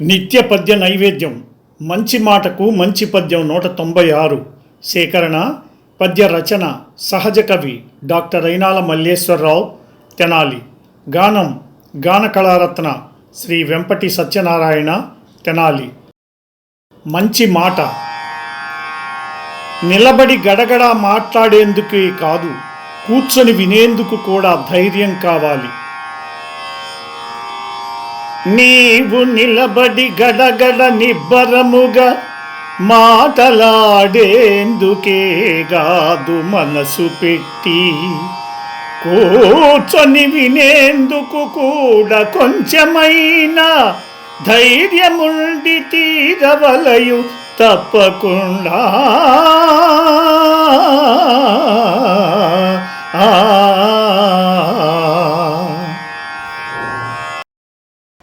నిత్య పద్య నైవేద్యం. మంచి మాటకు మంచి పద్యం నూట తొంభై ఆరు. సేకరణ పద్య రచన సహజ కవి డాక్టర్ అయినాల మల్లేశ్వరరావు తెనాలి. గానం గాన కళారత్న శ్రీ వెంపటి సత్యనారాయణ తెనాలి. మంచి మాట. నిలబడి గడగడ మాట్లాడేందుకే కాదు కూర్చొని వినేందుకు కూడా ధైర్యం కావాలి. నీవు నిలబడి గడగడ నిబ్బరముగా మాటలాడేందుకే గాదు మనసు పెట్టి. కూర్చొని వినేందుకు కూడా కొంచెమైనా ధైర్యముండి తీరవలయు తప్పకుండా. ఆ